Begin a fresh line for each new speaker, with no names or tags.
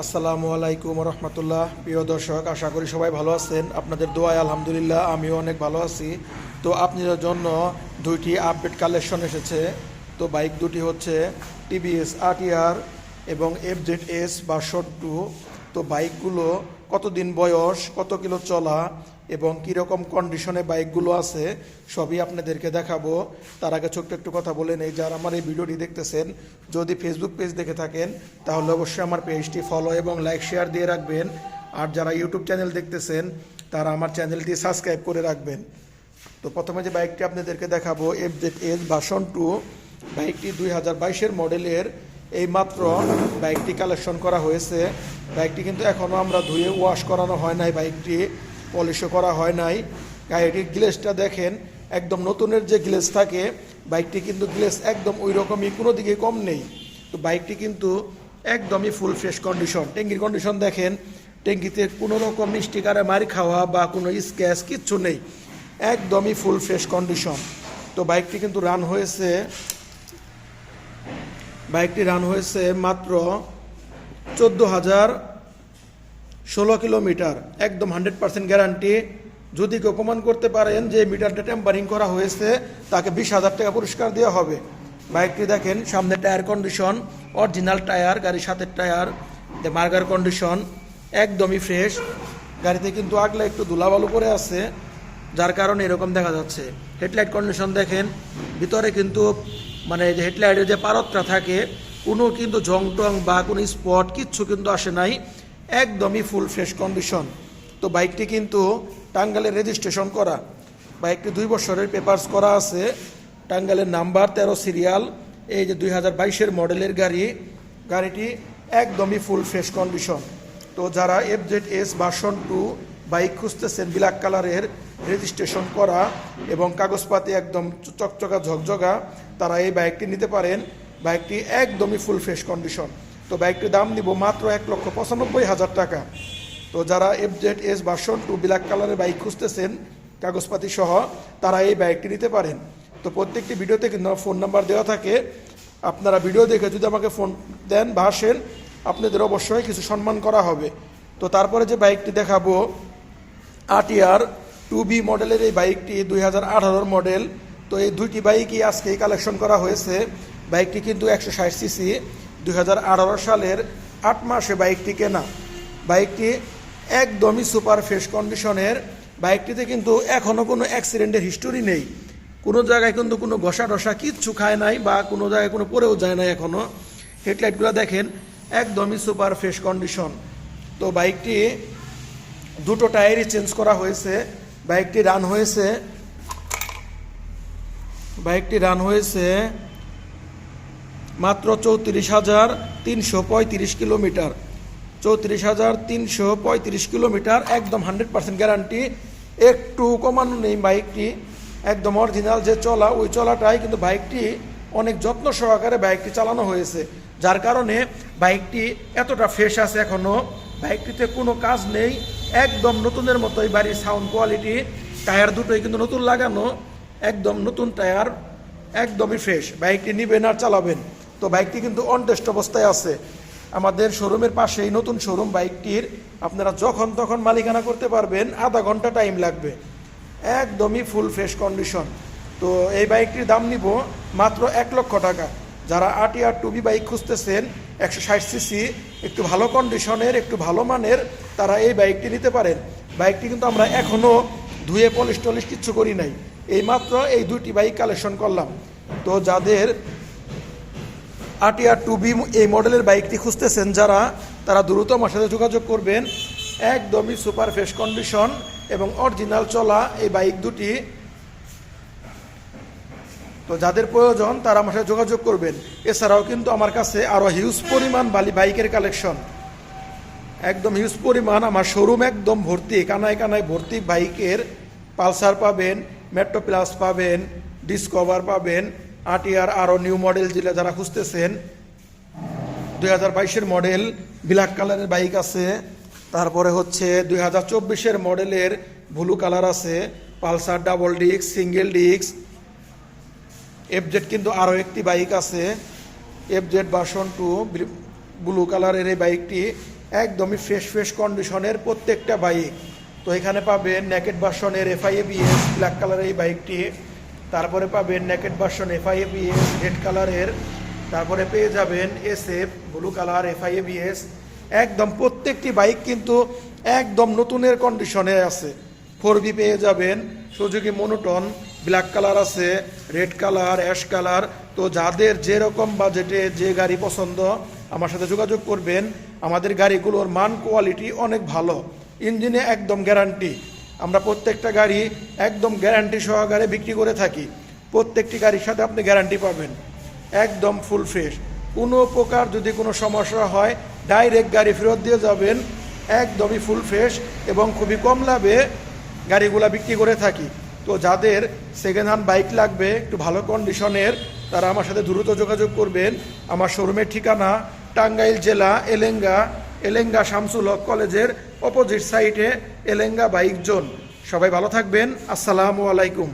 আসসালামু আলাইকুম রহমতুল্লাহ। প্রিয় দর্শক, আশা করি সবাই ভালো আছেন। আপনাদের দোয়ায় আলহামদুলিল্লাহ, আমিও অনেক ভালো আছি। তো আপনাদের জন্য দুইটি আপডেট কালেকশন এসেছে। তো বাইক দুটি হচ্ছে টিভিএস আরটিআর এবং এফজেড এস বা শট টু। তো বাইকগুলো কত দিন বয়স, কত কিলো চলা এবং কীরকম কন্ডিশনে বাইকগুলো আছে, সবই আপনাদেরকে দেখাবো। তার আগে ছোট্ট একটু কথা বলে নেই, যারা আমার এই ভিডিওটি দেখতেছেন, যদি ফেসবুক পেজ দেখে থাকেন, তাহলে অবশ্যই আমার পেজটি ফলো এবং লাইক শেয়ার দিয়ে রাখবেন। আর যারা ইউটিউব চ্যানেল দেখতেছেন, তারা আমার চ্যানেলটি সাবস্ক্রাইব করে রাখবেন। তো প্রথমে যে বাইকটি আপনাদেরকে দেখাবো F Z S version two বাইকটি দুই হাজার বাইশের মডেলের এই মাত্র বাইকটি কালেকশন করা হয়েছে। বাইকটি কিন্তু এখনও আমরা ধুয়ে ওয়াশ করানো হয় নাই বাইকটি পলিশও করা হয় নাই। গাড়িটির গ্লেসটা দেখেন, একদম নতুনের যে গ্লেস থাকে, বাইকটি কিন্তু গ্লেস একদম ওই রকমই, কোনো দিকে কম নেই। তো বাইকটি কিন্তু একদমই ফুল ফ্রেশ কন্ডিশন ট্যাঙ্কির কন্ডিশন দেখেন, ট্যাঙ্কিতে কোনো রকম স্টিকারে মারি খাওয়া বা কোনো স্ক্যাচ কিচ্ছু নেই। একদমই ফুল ফ্রেশ কন্ডিশন তো বাইকটি কিন্তু রান হয়েছে, বাইকটি রান হয়েছে মাত্র চোদ্দ হাজার ষোলো কিলোমিটার, একদম হান্ড্রেড পার্সেন্ট গ্যারান্টি যদি কেউ প্রমাণ করতে পারেন যে মিটারটা টেম্পারিং করা হয়েছে, তাকে বিশ হাজার টাকা পুরস্কার দেওয়া হবে। বাইকটি দেখেন, সামনে টায়ার কন্ডিশন অরিজিনাল টায়ার গাড়ির সাথে টায়ার মার্গার কন্ডিশন একদমই ফ্রেশ গাড়িতে কিন্তু আগলে একটু ধুলাবালু করে আছে, যার কারণে এরকম দেখা যাচ্ছে। হেডলাইট কন্ডিশন দেখেন, ভিতরে কিন্তু মানে যে হেডলাইটের যে পারতটা থাকে, কোনো কিন্তু জং টং বা কোনো স্পট কিচ্ছু কিন্তু আসে নাই। একদমই ফুল ফ্রেশ কন্ডিশন তো বাইকটি কিন্তু টাঙ্গালে রেজিস্ট্রেশন করা। বাইকটি দুই বছরের পেপারস করা আছে। টাঙ্গালের নাম্বার তেরো সিরিয়াল এই যে দুই হাজার বাইশের মডেলের গাড়ি। গাড়িটি একদমই ফুল ফ্রেশ কন্ডিশন তো যারা F Z S version two bike খুঁজতেছেন ব্ল্যাক কালারের রেজিস্ট্রেশন করা এবং কাগজপাতি একদম চকচকা ঝকঝকা, তারা এই বাইকটি নিতে পারেন। বাইকটি একদমই ফুল ফ্রেশ কন্ডিশন তো বাইকটির দাম নিব মাত্র এক লক্ষ পঁচানব্বই হাজার টাকা। তো যারা F Z S version two black কালারের বাইক খুঁজতেছেন, কাগজপাতি সহ, তারা এই বাইকটি নিতে পারেন। তো প্রত্যেকটি ভিডিওতে কিন্তু ফোন নাম্বার দেওয়া থাকে। আপনারা ভিডিও দেখে যদি আমাকে ফোন দেন বা আসেন, আপনাদের অবশ্যই কিছু সম্মান করা হবে। তো তারপরে যে বাইকটি দেখাবো আটিআর টু বি মডেলের এই বাইকটি দুই হাজার মডেল তো এই দুইটি বাইকই আজকেই কালেকশন করা হয়েছে। বাইকটি কিন্তু একশো ষাট সিসি দুই হাজার আঠারো সালের আট মাসে বাইকটি কেনা। বাইকটি একদমই সুপার ফ্রেশ কন্ডিশনের। বাইকটিতে কিন্তু এখনও কোনো অ্যাক্সিডেন্টের হিস্টোরি নেই। কোনো জায়গায় কিন্তু কোনো ঘষা টসা কিচ্ছু খায় নাই বা কোনো জায়গায় কোনো পরেও যায় না এখনও হেডলাইটগুলো দেখেন, একদমই সুপার ফ্রেশ কন্ডিশন। তো বাইকটি দুটো টায়ারই চেঞ্জ করা হয়েছে। বাইকটি রান হয়েছে। বাইকটি রান হয়েছে। মাত্র চৌত্রিশ হাজার তিনশো পঁয়ত্রিশ কিলোমিটার। চৌত্রিশ হাজার তিনশো পঁয়ত্রিশ কিলোমিটার একদম হান্ড্রেড পার্সেন্ট গ্যারান্টি। একটু কমানো নেই বাইকটি। একদম অরিজিনাল যে চলা, ওই চলাটাই কিন্তু বাইকটি অনেক যত্ন সহকারে বাইকটি চালানো হয়েছে। যার কারণে বাইকটি এতটা ফ্রেশ আছে এখনও বাইকটিতে কোনো কাজ নেই। একদম নতুনের মতোই বাড়ির সাউন্ড কোয়ালিটি টায়ার দুটোই কিন্তু নতুন লাগানো। একদম নতুন টায়ার। একদমই ফ্রেশ বাইকটি নিবেন আর চালাবেন। তো বাইকটি কিন্তু অনটেস্ট অবস্থায় আছে। আমাদের শোরুমের পাশেই নতুন শোরুম বাইকটির। আপনারা যখন তখন মালিকানা করতে পারবেন, আধা ঘণ্টা টাইম লাগবে। একদমই ফুল ফ্রেশ কন্ডিশন তো এই বাইকটির দাম নিব মাত্র এক লক্ষ টাকা। যারা আটিআর টুবি বাইক খুঁজতেছেন, একশো ষাট সিসি একটু ভালো কন্ডিশনের একটু ভালো মানের, তারা এই বাইকটি নিতে পারেন। বাইকটি কিন্তু আমরা এখনও ধুয়ে পলিশ টলিশ কিচ্ছু করি নাই। এই মাত্র এই দুইটি বাইক কালেকশন করলাম। তো যাদের আটিআর টু বি এই মডেলের বাইকটি খুঁজতেছেন যারা, তারা দ্রুত আমার সাথে যোগাযোগ করবেন। একদমই সুপার ফ্রেশ কন্ডিশন এবং অরিজিনাল চলা এই বাইক দুটি। তো যাদের প্রয়োজন, তারা আমার সাথে যোগাযোগ করবেন। এছাড়াও কিন্তু আমার কাছে আরও হিউজ পরিমাণ বালি বাইকের কালেকশন একদম হিউজ পরিমাণ আমার শোরুম একদম ভর্তি। কানায় কানায় ভর্তি বাইকের পালসার পাবেন মেট্রো প্লাস পাবেন ডিসকভার পাবেন। আটিআর আরও নিউ মডেল যেটা যারা খুঁজতেছেন, দুই হাজার বাইশের মডেল, ব্ল্যাক কালারের বাইক আছে, তারপরে হচ্ছে দুই হাজার চব্বিশের মডেলের ব্লু কালার আছে, Pulsar double disc, single disc FZ কিন্তু আরও একটি বাইক আছে এফজেড ভার্সন টু ব্লু কালারের এই বাইকটি একদমই ফ্রেশ ফ্রেশ কন্ডিশনের প্রত্যেকটা বাইক। তো এখানে পাবেন নেকেট ভার্সনের এফআইএবিএস ব্ল্যাক কালারের এই বাইকটি। তারপরে পাবেন নেকেট ভার্সন এফআইএবিএস রেড কালারের তারপরে পেয়ে যাবেন এসএফ ব্লু কালার এফআইএবিএস একদম প্রত্যেকটি বাইক কিন্তু একদম নতুনের কন্ডিশনে আছে। ফোর বি পেয়ে যাবেন সুজুকি মনোটন ব্ল্যাক কালার আছে রেড কালার অ্যাশ কালার তো যাদের যেরকম বাজেটে যে গাড়ি পছন্দ, আমার সাথে যোগাযোগ করবেন। আমাদের গাড়িগুলোর মান কোয়ালিটি অনেক ভালো। ইঞ্জিনে একদম গ্যারান্টি আমরা প্রত্যেকটা গাড়ি একদম গ্যারান্টি সহকারে বিক্রি করে থাকি। প্রত্যেকটি গাড়ির সাথে আপনি গ্যারান্টি পাবেন। একদম ফুল ফ্রেশ কোনো প্রকার যদি কোনো সমস্যা হয় ডাইরেক্ট গাড়ি ফেরত দিয়ে যাবেন। একদমই ফুল ফ্রেশ এবং খুবই কম লাভে গাড়িগুলা বিক্রি করে থাকি। তো যাদের সেকেন্ড হ্যান্ড বাইক লাগবে, একটু ভালো কন্ডিশনের তারা আমার সাথে দ্রুত যোগাযোগ করবেন। আমার শোরুমের ঠিকানা, টাঙ্গাইল জেলা, এলেঙ্গা এলেঙ্গা শামসুল হক কলেজের অপোজিট সাইটে এলেঙ্গা বাইক জোন সবাই ভালো থাকবেন। আসসালামু আলাইকুম।